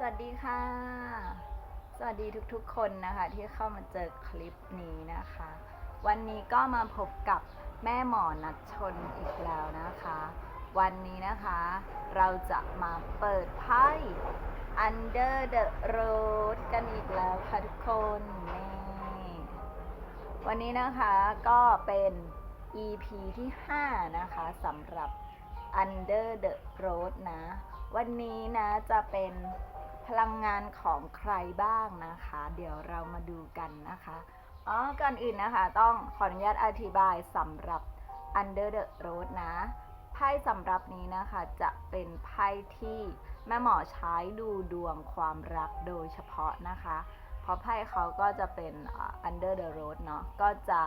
สวัสดีค่ะ สวัสดีทุกๆคนนะคะ ที่เข้ามาเจอคลิปนี้นะคะ วันนี้ก็มาพบกับแม่หมอนัดชนอีกแล้วนะคะ วันนี้นะคะเราจะมาเปิดไพ่ Under the Road กันอีกแล้วค่ะทุกคนนี่วันนี้นะคะก็เป็น EP ที่ 5 นะคะสำหรับ Under the Road นะ วันนี้นะจะเป็น พลังงานของใครบ้างนะคะ เดี๋ยวเรามาดูกันนะคะอ๋อก่อนอื่นนะคะต้องขออนุญาตอธิบายสำหรับ Under the Road นะไพ่สำหรับนี้นะคะจะเป็นไพ่ที่แม่หมอใช้ดูดวงความรักโดยเฉพาะนะคะ เพราะไพ่เขาก็จะเป็น Under the Road เนาะก็จะ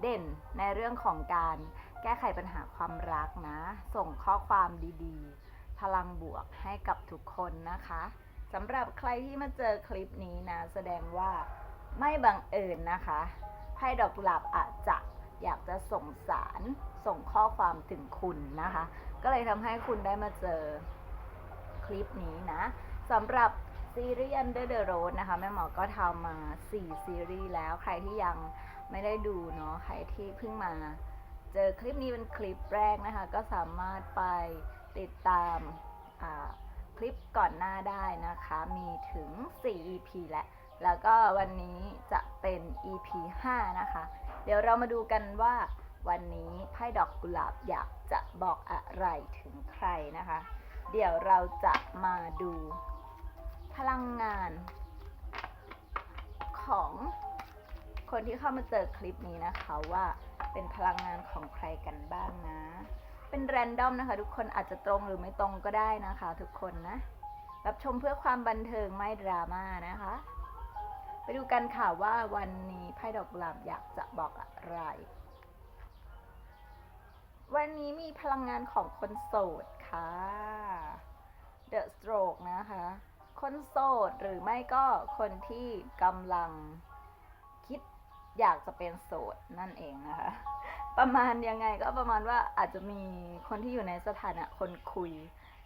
เด่นในเรื่องของการแก้ไขปัญหาความรักนะ ส่งข้อความดีๆ พลังบวกให้กับทุกคนนะคะ สำหรับใครที่มาเจอคลิปนี้นะ แสดงว่าไม่บังเอิญนะคะไพ่ดอกกุหลาบอาจจะอยากจะส่งสารส่งข้อความถึงคุณนะคะ ก็เลยทำให้คุณได้มาเจอคลิปนี้นะสำหรับซีรีส์ Under the Road นะคะแม่หมอก็ทำมา 4 ซีรีส์แล้วใครที่ยังไม่ได้ดูเนาะใครที่เพิ่งมา เจอคลิปนี้เป็นคลิปแรกนะคะ ก็สามารถไปติดตามอ่า คลิปก่อนหน้าได้นะคะ มีถึง 4 EP แหละ แล้วก็วันนี้จะเป็น EP 5 นะคะ เดี๋ยวเรามาดูกันว่าวันนี้ไพ่ดอกกุหลาบอยากจะบอกอะไรถึงใครนะคะ เดี๋ยวเราจะมาดูพลังงานของคนที่เข้ามาเจอคลิปนี้นะคะว่าเป็นพลังงานของใครกันบ้างนะ เป็นแรนดอมนะคะ ทุกคนอาจจะตรงหรือไม่ตรงก็ได้นะคะ ทุกคนนะ รับชมเพื่อความบันเทิงไม่ดราม่านะคะ ไปดูกันค่ะว่าวันนี้ไพ่ดอกกุหลาบอยากจะบอกอะไร วันนี้มีพลังงานของคนโสดค่ะ The Stroke นะคะ คนโสดหรือไม่ก็คนที่กำลังคิดอยากจะเป็นโสดนั่นเองนะคะ ประมาณยังไงก็ประมาณว่าอาจจะมีคนที่อยู่ในสถานะคนคุย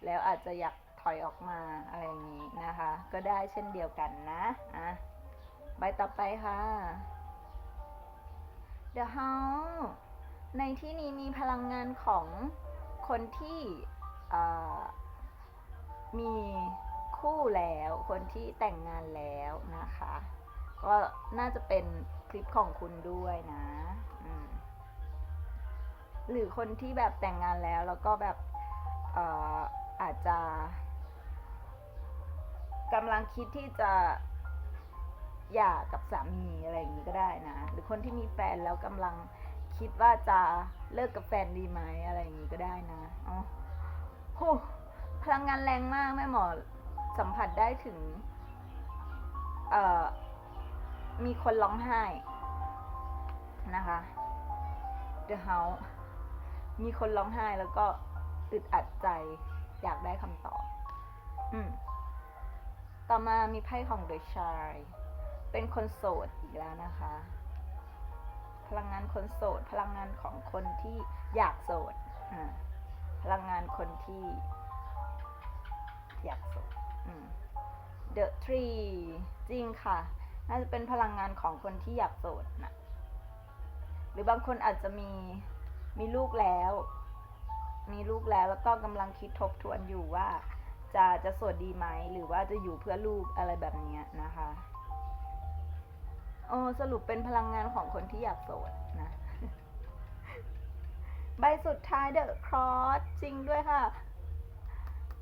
แล้วอาจจะอยากถอยออกมาอะไรอย่างนี้นะคะ ก็ได้เช่นเดียวกันนะอะใบต่อไปค่ะ The House ในที่นี้มีพลังงานของคนที่มีคู่แล้วคนที่แต่งงานแล้วนะคะ ก็น่าจะเป็นคลิปของคุณด้วยนะ หรือคนที่แบบแต่งงานแล้ว แล้วก็แบบเอ่ออาจจะกำลังคิดที่จะหย่ากับสามีอะไรอย่างนี้ก็ได้นะ หรือคนที่มีแฟนแล้วกำลังคิดว่าจะเลิกกับแฟนดีไหมอะไรอย่างนี้ก็ได้นะอ๋อโหพลังงานแรงมากแม่หมอสัมผัสได้ถึง เอ่อ มีคนร้องไห้นะคะ The House มีคนร้องไห้แล้วก็อึดอัดใจ อยากได้คำตอบ อืม ต่อมามีไพ่ของ The Shy เป็นคนโสดอีกแล้วนะคะ พลังงานคนโสด พลังงานของคนที่อยากโสด อ่า พลังงานคนที่อยากโสด อืม The Tree จริงค่ะ น่าจะเป็นพลังงานของคนที่อยากโสดนะหรือบางคนอาจจะมี มีลูกแล้ว มีลูกแล้วแล้วก็กำลังคิดทบทวนอยู่ว่า จะจะโสดดีไหมหรือว่าจะอยู่เพื่อลูกอะไรแบบนี้นะคะโอ้สรุปเป็นพลังงานของคนที่อยากโสดนะใบสุดท้าย The Cross จริงด้วยค่ะ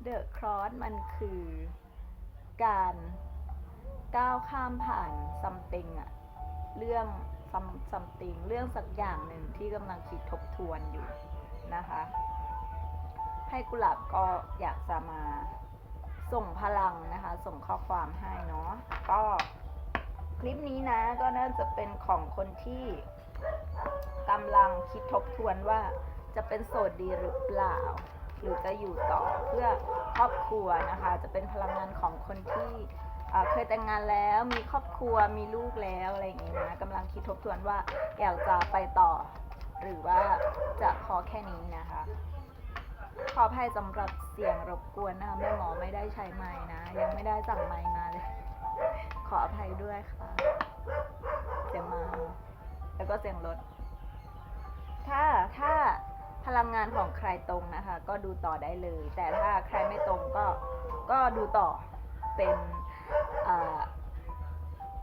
The Cross มันคือการก้าวข้ามผ่านซัมติงอะเรื่อง ซัมซัมติงเรื่องสักอย่างหนึ่งที่กำลังคิดทบทวนอยู่นะคะ ให้กุหลาบก็อยากจะมาส่งพลังนะคะ ส่งข้อความให้เนาะก็คลิปนี้นะก็น่าจะเป็นของคนที่กำลังคิดทบทวนว่าจะเป็นโสดดีหรือเปล่า หรือจะอยู่ต่อเพื่อครอบครัวนะคะ จะเป็นพลังงานของคนที่ เคยแต่งงานแล้วมีครอบครัวมีลูกแล้วอะไรอย่างนี้นะกำลังคิดทบทวนว่าอยากจะไปต่อ หรือว่าจะพอแค่นี้นะคะ ขออภัยสำหรับเสียงรบกวนนะคะแม่หมอไม่ได้ใช้ไม้นะ ยังไม่ได้สั่งไม้มาเลย ขออภัยด้วยค่ะเสียงมาแล้วก็เสียงรถถ้าถ้าพลังงานของใครตรงนะคะ ก็ดูต่อได้เลย แต่ถ้าใครไม่ตรงก็ก็ดูต่อเป็น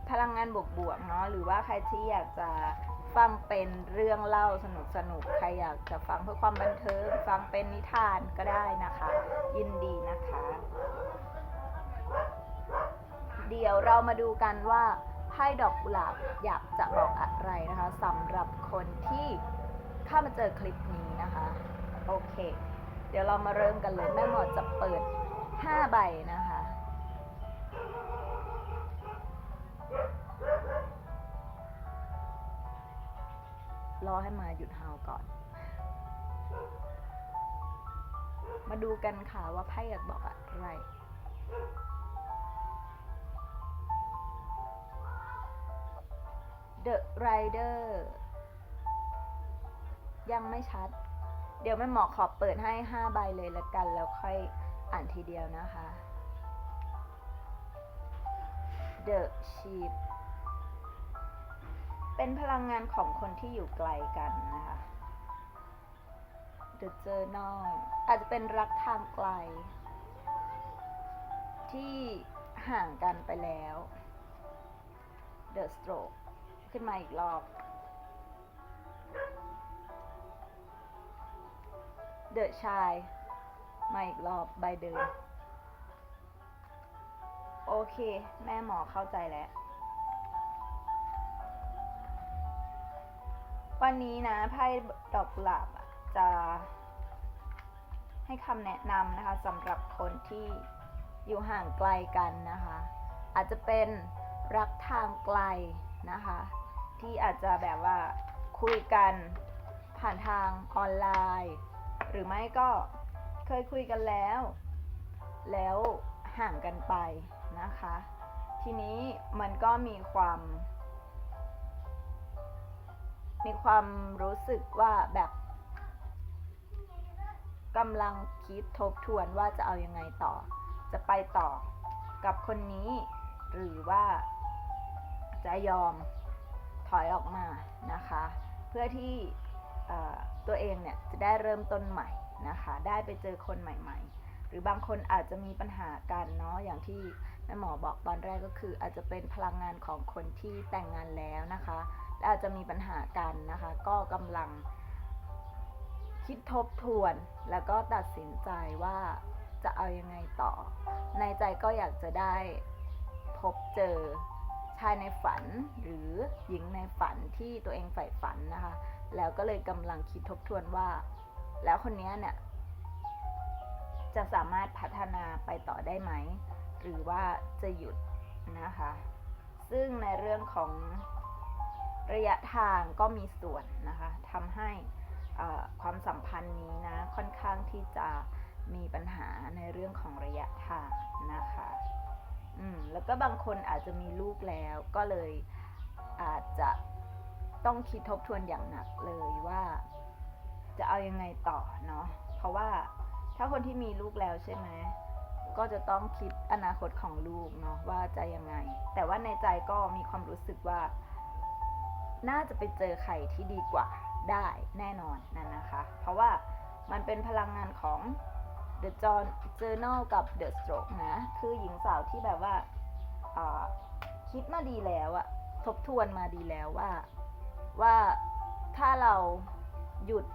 พลังงานบวกๆเนาะหรือว่าใครที่อยากจะฟังเป็นเรื่องเล่าสนุกสนุกๆใครอยากจะฟังเพื่อความบันเทิงฟังเป็นนิทานก็ได้นะคะ ยินดีนะคะ เดี๋ยวเรามาดูกันว่าไพ่ดอกกุหลาบอยากจะบอกอะไรนะคะสำหรับคนที่เข้ามาเจอคลิปนี้นะคะ โอเค เดี๋ยวเรามาเริ่มกันเลยแม่หมอจะเปิด 5 ใบนะคะ รอให้มาหยุดเฮาก่อน มาดูกันค่ะว่าไพ่อยากบอกอะไร The Rider ยังไม่ชัด เดี๋ยวแม่หมอขอเปิดให้ 5 ใบเลยละกัน แล้วค่อยอ่านทีเดียวนะคะ The Sheep เป็นพลังงานของคนที่อยู่ไกลกันนะคะ The Journal อาจจะเป็นรักทางไกล ที่ห่างกันไปแล้ว The Stroke ขึ้นมาอีกรอบ The Child มาอีกรอบใบเดิมโอเค แม่หมอเข้าใจแล้ว วันนี้นะไพ่ดอกกุหลาบจะให้คำแนะนำนะคะสำหรับคนที่อยู่ห่างไกลกันนะคะ อาจจะเป็นรักทางไกลนะคะ ที่อาจจะแบบว่าคุยกันผ่านทางออนไลน์ หรือไม่ก็เคยคุยกันแล้ว แล้วห่างกันไปนะคะ ทีนี้มันก็มีความ มีความรู้สึกว่าแบบกำลังคิดทบทวนว่าจะเอายังไงต่อ จะไปต่อกับคนนี้ หรือว่าจะยอมถอยออกมานะคะ เพื่อที่ตัวเองเนี่ยจะได้เริ่มต้นใหม่นะคะ ได้ไปเจอคนใหม่ ๆ หรือบางคนอาจจะมีปัญหากันเนาะอย่างที่แม่หมอบอกตอนแรกก็คืออาจจะเป็นพลังงานของคนที่แต่งงานแล้วนะคะ และอาจจะมีปัญหากันนะคะ ก็กำลังคิดทบทวนแล้วก็ตัดสินใจว่าจะเอายังไงต่อ ในใจก็อยากจะได้พบเจอชายในฝันหรือหญิงในฝันที่ตัวเองใฝ่ฝันนะคะ แล้วก็เลยกำลังคิดทบทวนว่า แล้วคนนี้เนี่ยจะสามารถพัฒนาไปต่อได้ไหม หรือว่าจะหยุดนะคะ ซึ่งในเรื่องของ ระยะทางก็มีส่วนนะคะทำให้ความสัมพันธ์นี้นะค่อนข้างที่จะมีปัญหาในเรื่องของระยะทางนะคะอืมแล้วก็บางคนอาจจะมีลูกแล้วก็เลยอาจจะต้องคิดทบทวนอย่างหนักเลยว่า จะเอายังไงต่อเนาะเพราะว่าถ้าคนที่มีลูกแล้วใช่ไหมก็จะต้องคิดอนาคตของลูกเนาะว่าจะยังไง แต่ว่าในใจก็มีความรู้สึกว่า น่าจะไปเจอใครที่ดีกว่าได้แน่นอนนั่นนะคะ เพราะว่ามันเป็นพลังงานของ The John Journal กับ The Stroke นะ คือหญิงสาวที่แบบว่าอ่าคิดมาดีแล้วอะทบทวนมาดีแล้วว่าว่าถ้าเราหยุด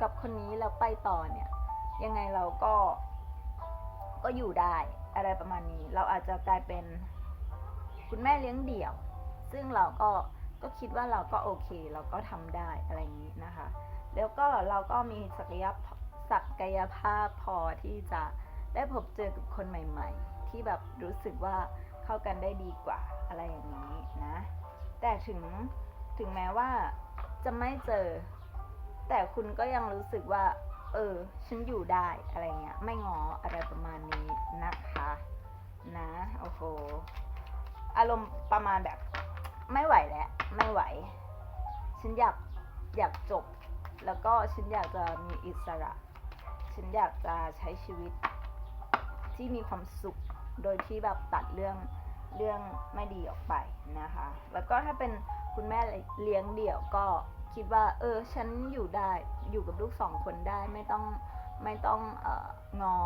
กับคนนี้แล้วไปต่อเนี่ย ยังไงเราก็ก็อยู่ได้อะไรประมาณนี้ เราอาจจะกลายเป็นคุณแม่เลี้ยงเดี่ยว ซึ่งเราก็ก็คิดว่าเราก็โอเค เราก็ทำได้อะไรอย่างนี้นะคะ แล้วก็เราก็มีศักยภาพศักยภาพพอที่จะได้พบเจอกับคนใหม่ ๆ ที่แบบรู้สึกว่าเข้ากันได้ดีกว่าอะไรอย่างนี้นะ แต่ถึงถึงแม้ว่าจะไม่เจอ แต่คุณก็ยังรู้สึกว่า เออ ฉันอยู่ได้อะไรเงี้ย ไม่งออะไรประมาณนี้นะคะ นะ โอ้โห อารมณ์ประมาณแบบ ไม่ไหวแล้ว ไม่ไหว ฉันอยากอยากจบ แล้วก็ฉันอยากจะมีอิสระ ฉันอยากจะใช้ชีวิต ที่มีความสุขโดยที่แบบตัดเรื่องเรื่องไม่ดีออกไปนะคะ แล้วก็ถ้าเป็นคุณแม่เลี้ยงเดี่ยวก็คิดว่า เออ ฉันอยู่ได้อยู่กับลูกสองคนได้ไม่ต้องไม่ต้องเอ่องอ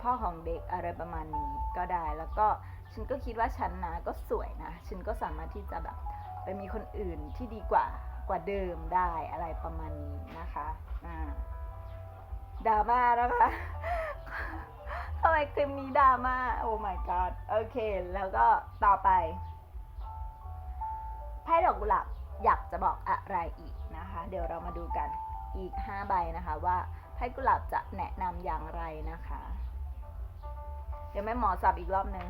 พ่อของเด็กอะไรประมาณนี้ก็ได้แล้วก็ ฉันก็คิดว่าฉันนะก็สวยนะ ฉันก็สามารถที่จะแบบไปมีคนอื่นที่ดีกว่ากว่าเดิมได้อะไรประมาณนี้นะคะอ่าดราม่านะคะทำไมคลิปนี้ดราม่าโอ้ my god โอเค แล้วก็ต่อไปไพ่ดอกกุหลาบอยากจะบอกอะไรอีกนะคะ เดี๋ยวเรามาดูกันอีก 5 ใบนะคะว่าไพ่กุหลาบจะแนะนำอย่างไรนะคะ เดี๋ยวแม่หมอสับอีกรอบนึง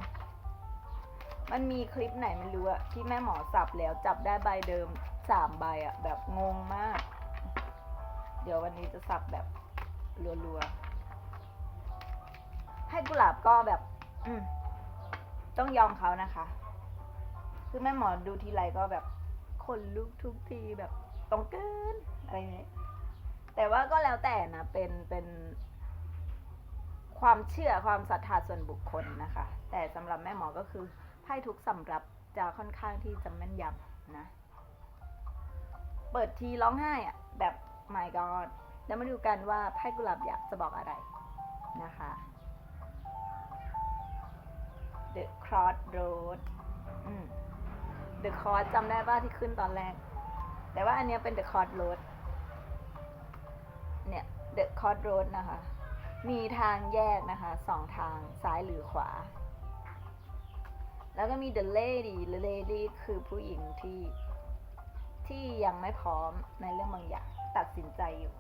มันมีคลิปไหนไม่รู้อะที่แม่หมอสับแล้วจับได้ใบเดิมสามใบอะแบบงงมาก เดี๋ยววันนี้จะสับแบบรัวๆ ให้กุหลาบก็แบบอืต้องยอมเขานะคะ คือแม่หมอดูทีไรก็แบบขนลุกทุกทีแบบต้องเกินอะไรเงี้ยแต่ว่าก็แล้วแต่นะ เป็นเป็นความเชื่อความศรัทธาส่วนบุคคลนะคะ แต่สำหรับแม่หมอก็คือ ไพ่ทุกสำรับจะค่อนข้างที่จะแม่นยำนะ เปิดทีร้องไห้อะแบบ my god แล้วมาดูกันว่าไพ่กุหลาบอยากจะบอกอะไรนะคะ The Crossroad อืม The Cross จำได้ป่ะที่ขึ้นตอนแรก แต่ว่าอันนี้เป็น The Crossroad เนี่ย The Crossroad นะคะ มีทางแยกนะคะสองทางซ้ายหรือขวา แล้วก็มี The Lady The Lady คือผู้หญิงที่ที่ยังไม่พร้อมในเรื่องบางอย่าง ตัดสินใจอยู่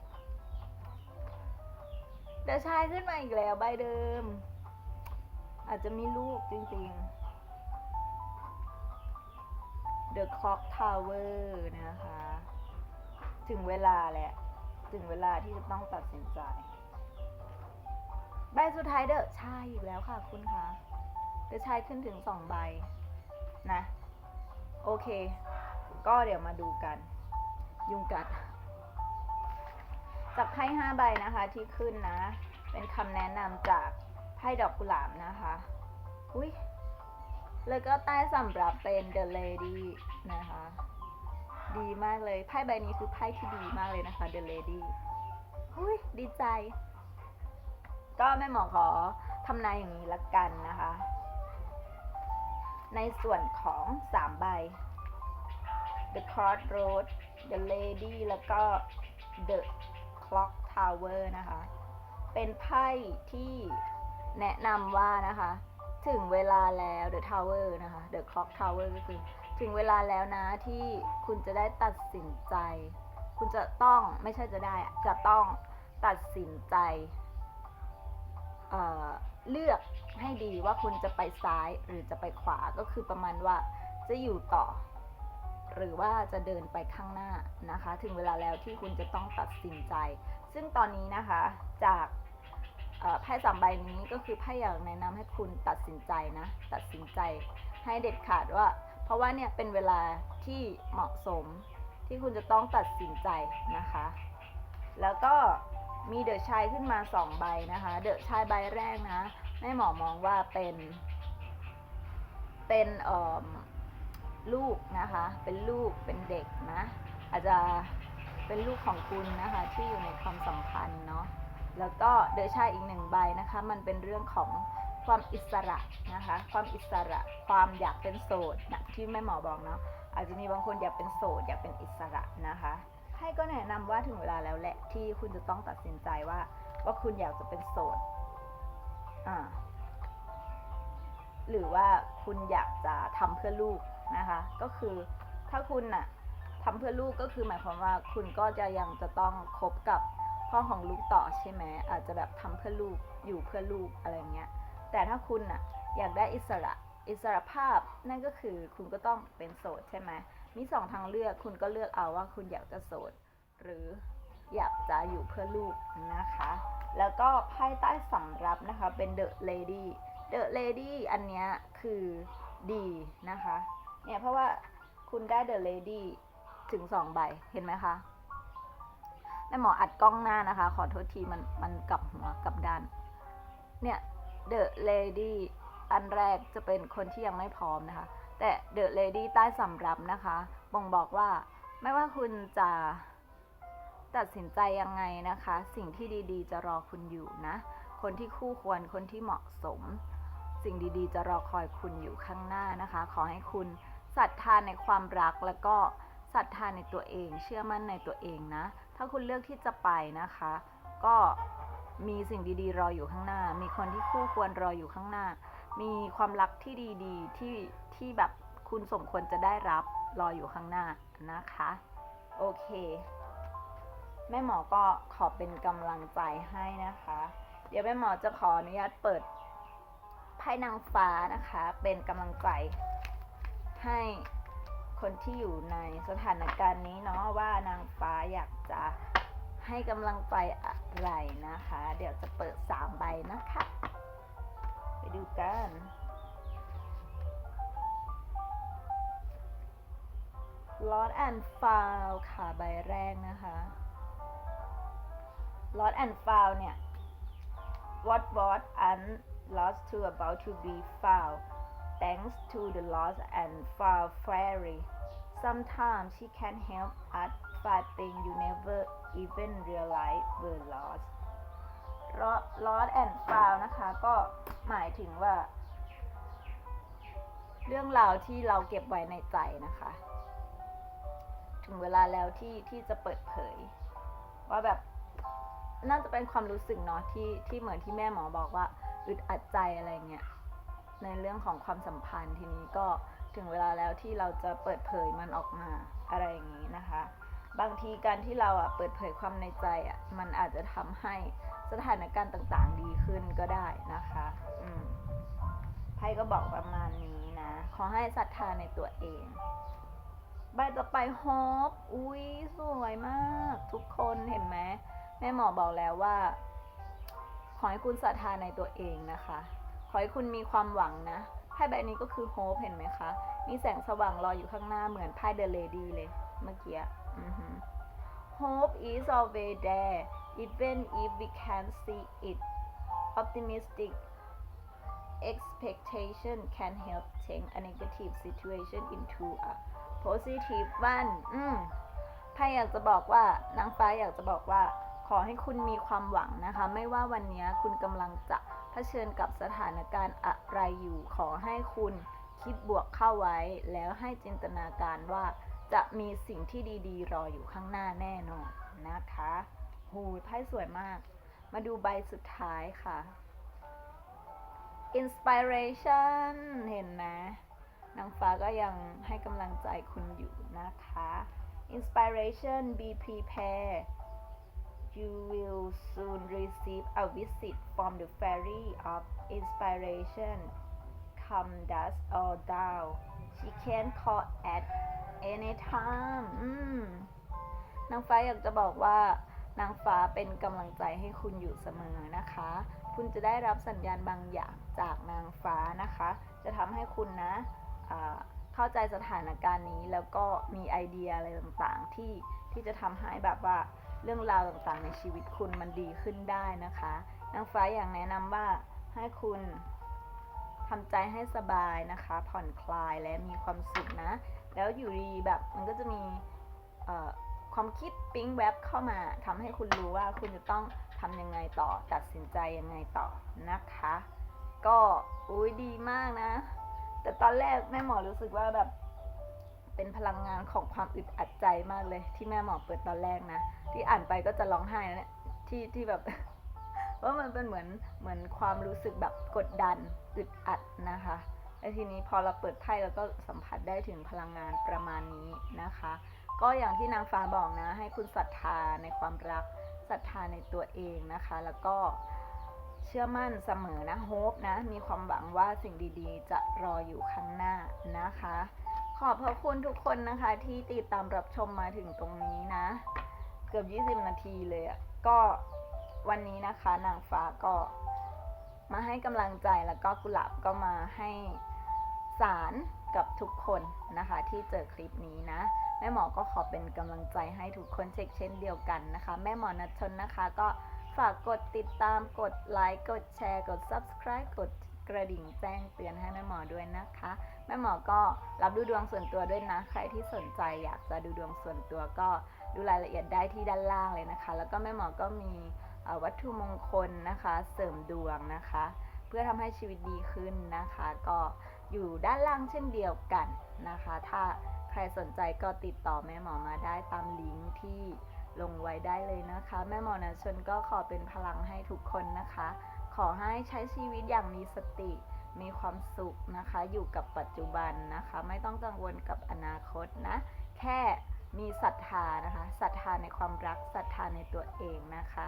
เดชายขึ้นมาอีกแล้วใบเดิม อาจจะมีลูกจริงๆ The Clock Tower นะคะ ถึงเวลาแหละ ถึงเวลาที่จะต้องตัดสินใจ ใบสุดท้ายเดอะชายอีกแล้วค่ะคุณคะ เดอะชายขึ้นถึงสองใบนะ โอเค ก็เดี๋ยวมาดูกัน ยุงกัดจากไพ่ห้าใบนะคะที่ขึ้นนะ เป็นคำแนะนำจากไพ่ดอกกุหลาบนะคะอุ้ยแล้วก็ใต้สำรับเป็น The Lady นะคะ ดีมากเลย ไพ่ใบนี้คือไพ่ที่ดีมากเลยนะคะ The Lady อุ้ยดีใจ ก็แม่หมอขอทำนายอย่างนี้ละกันนะคะ ในส่วนของสามใบ The Crossroad The Lady แล้วก็ The Clock Tower นะคะ เป็นไพ่ที่แนะนำว่านะคะ ถึงเวลาแล้ว The Tower นะคะ The Clock Tower ก็คือถึงเวลาแล้วนะที่คุณจะได้ตัดสินใจ คุณจะต้องไม่ใช่จะได้จะต้องตัดสินใจ เลือกให้ดีว่าคุณจะไปซ้ายหรือจะไปขวาก็คือประมาณว่าจะอยู่ต่อ หรือว่าจะเดินไปข้างหน้านะคะ ถึงเวลาแล้วที่คุณจะต้องตัดสินใจ ซึ่งตอนนี้นะคะจากไพ่สามใบนี้ก็คือไพ่อยากแนะนำให้คุณตัดสินใจนะ ตัดสินใจให้เด็ดขาดว่า เพราะว่าเนี่ยเป็นเวลาที่เหมาะสมที่คุณจะต้องตัดสินใจนะคะ แล้วก็ มีเดอะชายขึ้นมาสองใบนะคะ เดอะชายใบแรกนะแม่หมอมองว่าเป็น เป็นเอ่อลูกนะคะ เป็นลูกเป็นเด็กนะ อาจจะเป็นลูกของคุณนะคะที่อยู่ในความสัมพันธ์เนาะแล้วก็เดอะชายอีกหนึ่งใบนะคะ มันเป็นเรื่องของความอิสระนะคะ ความอิสระความอยากเป็นโสดนะที่แม่หมอบอกเนาะอาจจะมีบางคนอยากเป็นโสดอยากเป็นอิสระนะคะ ให้ก็แนะนำว่าถึงเวลาแล้วแหละที่คุณจะต้องตัดสินใจว่า ว่าคุณอยากจะเป็นโสดอ่าหรือว่าคุณอยากจะทำเพื่อลูกนะคะ ก็คือถ้าคุณน่ะทำเพื่อลูกก็คือหมายความว่าคุณก็จะยังจะต้องคบกับพ่อของลูกต่อใช่ไหมอาจจะแบบทำเพื่อลูกอยู่เพื่อลูกอะไรเงี้ย แต่ถ้าคุณน่ะอยากได้อิสระอิสระภาพนั่นก็คือคุณก็ต้องเป็นโสดใช่ไหม มีสองทางเลือกคุณก็เลือกเอาว่าคุณอยากจะโสด หรืออยากจะอยู่เพื่อลูกนะคะ แล้วก็ไพ่ใต้สำรับนะคะเป็น The Lady The Lady อันเนี้ยคือดีนะคะ เนี่ยเพราะว่าคุณได้ The Lady ถึงสองใบเห็นไหมคะแม่หมออัดกล้องหน้านะคะ ขอโทษทีมันมันกลับหัวกลับด้าน เนี่ย The Lady อันแรกจะเป็นคนที่ยังไม่พร้อมนะคะ แต่ The Lady ใต้สำรับนะคะบ่งบอกว่าไม่ว่าคุณจะตัดสินใจยังไงนะคะ สิ่งที่ดีๆ จะรอคุณอยู่นะ คนที่คู่ควรคนที่เหมาะสม สิ่งดีๆ จะรอคอยคุณอยู่ข้างหน้านะคะ ขอให้คุณศรัทธาในความรักแล้วก็ศรัทธาในตัวเอง เชื่อมั่นในตัวเองนะ ถ้าคุณเลือกที่จะไปนะคะ ก็มีสิ่งดีๆ รออยู่ข้างหน้า มีคนที่คู่ควรรออยู่ข้างหน้า มีความรักที่ดีๆ ที่ที่แบบคุณสมควรจะได้รับรออยู่ข้างหน้านะคะ โอเค แม่หมอก็ขอเป็นกำลังใจให้นะคะ เดี๋ยวแม่หมอจะขออนุญาตเปิดไพ่นางฟ้านะคะ เป็นกำลังใจให้คนที่อยู่ในสถานการณ์นี้เนาะว่านางฟ้าอยากจะให้กำลังใจอะไรนะคะ เดี๋ยวจะเปิดสามใบนะคะ ไปดูกัน Lost and Found ค่ะใบแรกนะคะ Lost and Found เนี่ย What was and lost to about to be found thanks to the lost and found fairy sometimes she can help us find things you never even realize were lost Lo- lost and found นะคะ ก็หมายถึงว่า เรื่องราวที่เราเก็บไว้ในใจนะคะ ถึงเวลาแล้วที่ที่จะเปิดเผย ว่าแบบน่าจะเป็นความรู้สึกเนาะที่ที่เหมือนที่แม่หมอบอกว่าอึดอัดใจอะไรเงี้ยในเรื่องของความสัมพันธ์ทีนี้ก็ถึงเวลาแล้วที่เราจะเปิดเผยมันออกมาอะไรอย่างนี้นะคะ บางทีการที่เราอะเปิดเผยความในใจอะมันอาจจะทำให้ สถานการณ์ต่างๆ ดีขึ้นก็ได้นะคะไพ่ก็บอกประมาณนี้นะ ขอให้ศรัทธาในตัวเอง ใบต่อไปฮอปอุ้ยสวยมาก ทุกคนเห็นไหมแม่หมอบอกแล้วว่า ขอให้คุณศรัทธาในตัวเองนะคะ ขอให้คุณมีความหวังนะไพ่ใบนี้ก็คือโฮปเห็นไหมคะ มีแสงสว่างรออยู่ข้างหน้าเหมือนไพ่เดอะเลดี้เลย เมื่อกี้อือหือ Hope is always there even if we can't see it optimistic expectation can help change a negative situation into a positive one อืมไพ่อยากจะบอกว่านางฟ้าอยากจะบอกว่า ขอให้คุณมีความหวังนะคะ ไม่ว่าวันนี้คุณกำลังจะเผชิญกับสถานการณ์อะไรอยู่ ขอให้คุณคิดบวกเข้าไว้ แล้วให้จินตนาการว่าจะมีสิ่งที่ดีๆ รออยู่ข้างหน้าแน่นอนนะคะ หูไพ่สวยมาก มาดูใบสุดท้ายค่ะ inspiration เห็นไหมนางฟ้าก็ยังให้กำลังใจคุณอยู่นะคะ inspiration be prepared you will soon receive a visit from the fairy of inspiration come dust or down she can call at any time นางฟ้าอยากจะบอกว่า นางฟ้าเป็นกำลังใจให้คุณอยู่เสมอนะคะ คุณจะได้รับสัญญาณบางอย่างจากนางฟ้านะคะ จะทำให้คุณนะเข้าใจสถานการณ์นี้แล้วก็มีไอเดียอะไรต่างๆ ที่ที่จะทำให้แบบว่าเรื่องราวต่างๆ ในชีวิตคุณมันดีขึ้นได้นะคะ นางฟ้าอยางแนะนำว่าให้คุณทำใจให้สบายนะคะ ผ่อนคลายและมีความสุขนะ แล้วอยู่ดีแบบมันก็จะมีเอ่อ ความคิดปิ๊งแวบเข้ามาทำให้คุณรู้ว่าคุณจะต้องทำยังไงต่อ ตัดสินใจยังไงต่อนะคะ ก็อุ้ยดีมากนะ แต่ตอนแรกแม่หมอรู้สึกว่าแบบเป็นพลังงานของความอึดอัดใจมากเลย ที่แม่หมอเปิดตอนแรกนะ ที่อ่านไปก็จะร้องไห้นะเนี่ยที่ที่แบบว่ามันเป็นเหมือนเหมือนความรู้สึกแบบกดดันอึดอัดนะคะแล้วทีนี้พอเราเปิดไพ่เราก็สัมผัสได้ถึงพลังงานประมาณนี้นะคะ ก็อย่างที่นางฟ้าบอกนะ ให้คุณศรัทธาในความรักศรัทธาในตัวเองนะคะ แล้วก็เชื่อมั่นเสมอนะโฮปนะ มีความหวังว่าสิ่งดีๆ จะรออยู่ข้างหน้านะคะ ขอบพระคุณทุกคนนะคะ ที่ติดตามรับชมมาถึงตรงนี้นะ เกือบ 20 นาทีเลยอะก็วันนี้นะคะนางฟ้าก็มาให้กำลังใจแล้วก็กุหลาบก็มาให้สาร กับทุกคนนะคะที่เจอคลิปนี้นะ แม่หมอก็ขอเป็นกำลังใจให้ทุกคนเช็คเช่นเดียวกันนะคะ แม่หมอนัชชนนะคะก็ฝากกดติดตามกดไลค์กดแชร์ กด subscribe กดกระดิ่งแจ้งเตือนให้แม่หมอด้วยนะคะ แม่หมอก็รับดูดวงส่วนตัวด้วยนะ ใครที่สนใจอยากจะดูดวงส่วนตัวก็ดูรายละเอียดได้ที่ด้านล่างเลยนะคะ แล้วก็แม่หมอก็มีวัตถุมงคลนะคะ เสริมดวงนะคะ เพื่อทำให้ชีวิตดีขึ้นนะคะ ก็ อยู่ด้านล่างเช่นเดียวกันนะคะ ถ้าใครสนใจก็ติดต่อแม่หมอมาได้ตามลิงก์ที่ลงไว้ได้เลยนะคะ แม่หมอนะชนก็ขอเป็นพลังให้ทุกคนนะคะ ขอให้ใช้ชีวิตอย่างมีสติ มีความสุขนะคะ อยู่กับปัจจุบันนะคะ ไม่ต้องกังวลกับอนาคตนะ แค่มีศรัทธานะคะศรัทธาในความรักศรัทธาในตัวเองนะคะ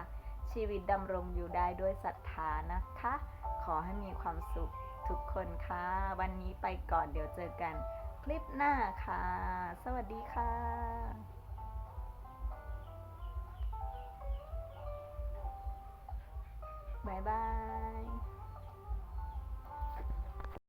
ชีวิตดำรงอยู่ได้ด้วยศรัทธานะคะ ขอให้มีความสุข ทุกคนค่ะ วันนี้ไปก่อนเดี๋ยวเจอกันคลิปหน้าค่ะ สวัสดีค่ะบ๊ายบาย